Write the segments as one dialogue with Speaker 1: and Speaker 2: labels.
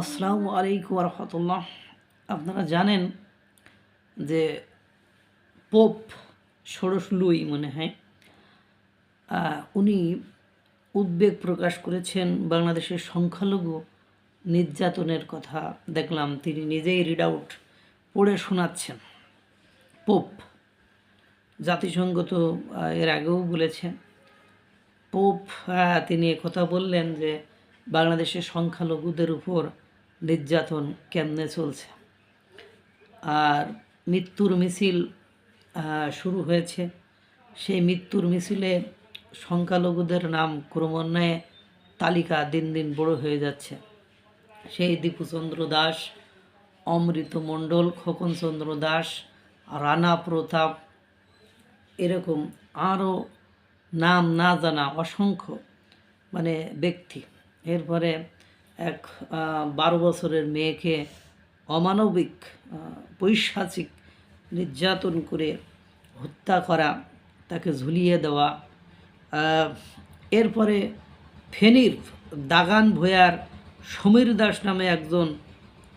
Speaker 1: আসসালামু আলাইকুম রহমতুল্লাহ আপনারা জানেন যে পোপ ষোড়শ লুই মনে হয় উনি উদ্বেগ প্রকাশ করেছেন বাংলাদেশের সংখ্যালঘু নির্যাতনের কথা দেখলাম। তিনি নিজেই রিড আউট পড়ে শোনাচ্ছেন। পোপ জাতিসংঘ তো এর আগেও বলেছেন পোপ তিনি কথা বললেন যে বাংলাদেশের সংখ্যালঘুদের উপর নির্যাতন কেমনে চলছে? আর মৃত্যুর মিছিল শুরু হয়েছে। সেই মৃত্যুর মিছিলে সংখ্যালঘুদের নাম ক্রমান্বয়ে তালিকা দিন দিন বড় হয়ে যাচ্ছে। সেই দীপুচন্দ্র দাস, অমৃত মণ্ডল, খোকনচন্দ্র দাস, রানা প্রতাপ, এরকম আরও নাম না জানা অসংখ্য মানে ব্যক্তি। এরপরে এক বারো বছরের মেয়েকে অমানবিক পৈশাচিক নির্যাতন করে হত্যা করা, তাকে ঝুলিয়ে দেওয়া এরপরে ফেনীর দাগান ভূয়ার সমীর দাস নামে একজন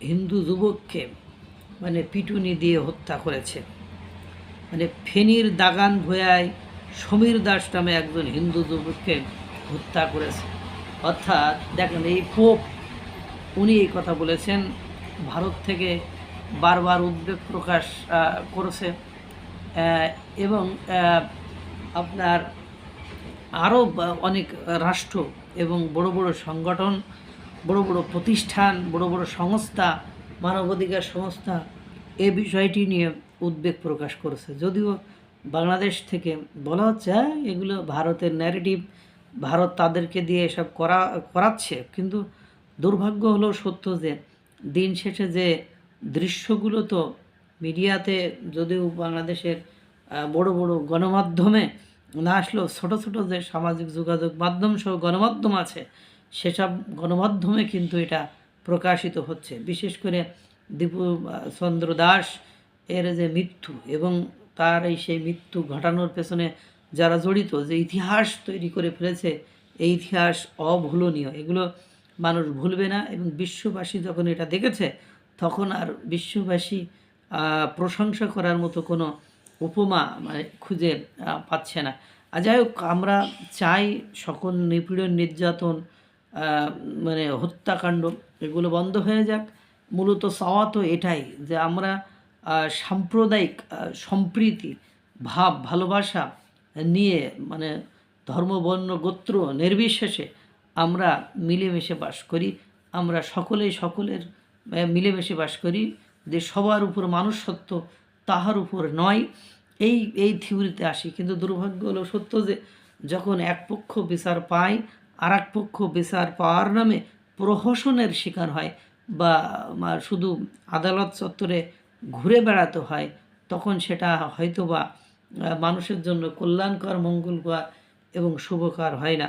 Speaker 1: হিন্দু যুবককে মানে পিটুনি দিয়ে হত্যা করেছে। মানে ফেনীর দাগান ভূয়ায় সমীর দাস নামে একজন হিন্দু যুবককে হত্যা করেছে। অর্থাৎ দেখেন, এই পোপ উনি এই কথা বলেছেন, ভারত থেকে বারবার উদ্বেগ প্রকাশ করেছে। এবং আপনার আরও অনেক রাষ্ট্র এবং বড় বড় সংগঠন, বড় বড় প্রতিষ্ঠান, বড় বড় সংস্থা, মানবাধিকার সংস্থা এ বিষয়টি নিয়ে উদ্বেগ প্রকাশ করেছে। যদিও বাংলাদেশ থেকে বলা হচ্ছে হ্যাঁ এগুলো ভারতের ন্যারেটিভ ভারত তাদেরকে দিয়ে এসব করা, করাচ্ছে। কিন্তু দুর্ভাগ্য হলো সত্য যে, দিন শেষে যে দৃশ্যগুলো তো মিডিয়াতে যদিও বাংলাদেশের বড় বড় গণমাধ্যমে না আসলেও ছোট ছোট যে সামাজিক যোগাযোগ মাধ্যম সহ গণমাধ্যম আছে, সেসব গণমাধ্যমে কিন্তু এটা প্রকাশিত হচ্ছে। বিশেষ করে দীপু চন্দ্র দাস এর যে মৃত্যু এবং তার এই সেই মৃত্যু ঘটানোর পেছনে যারা জড়িত, যে ইতিহাস তৈরি করে ফেলেছে, এই ইতিহাস অভুলনীয় এগুলো মানুষ ভুলবে না এবং বিশ্ববাসী যখন এটা দেখেছে, তখন আর বিশ্ববাসী প্রশংসা করার মতো কোনো উপমা মানে খুঁজে পাচ্ছে না। আর যাই হোক, আমরা চাই সকল নিপীড়ন, নির্যাতন মানে হত্যাকাণ্ড এগুলো বন্ধ হয়ে যাক। মূলত চাওয়া তো এটাই যে আমরা সাম্প্রদায়িক সম্প্রীতি, ভাব, ভালোবাসা নিয়ে মানে ধর্ম বর্ণ গোত্র, নির্বিশেষে আমরা মিলেমিশে বাস করি, আমরা সকলেই সকলের মিলেমিশে বাস করি যে সবার উপর মানুষ সত্য তাহার উপর নয়। এই এই থিওরিতে আসি। কিন্তু দুর্ভাগ্য হলো সত্য যে, যখন এক পক্ষ বিচার পায় আর এক পক্ষ বিচার পাওয়ার নামে প্রহসনের শিকার হয় বা শুধু আদালত চত্বরে ঘুরে বেড়াতে হয়, তখন সেটা হয়তোবা মানুষের জন্য কল্যাণকর, মঙ্গলকর এবং শুভকর হয় না।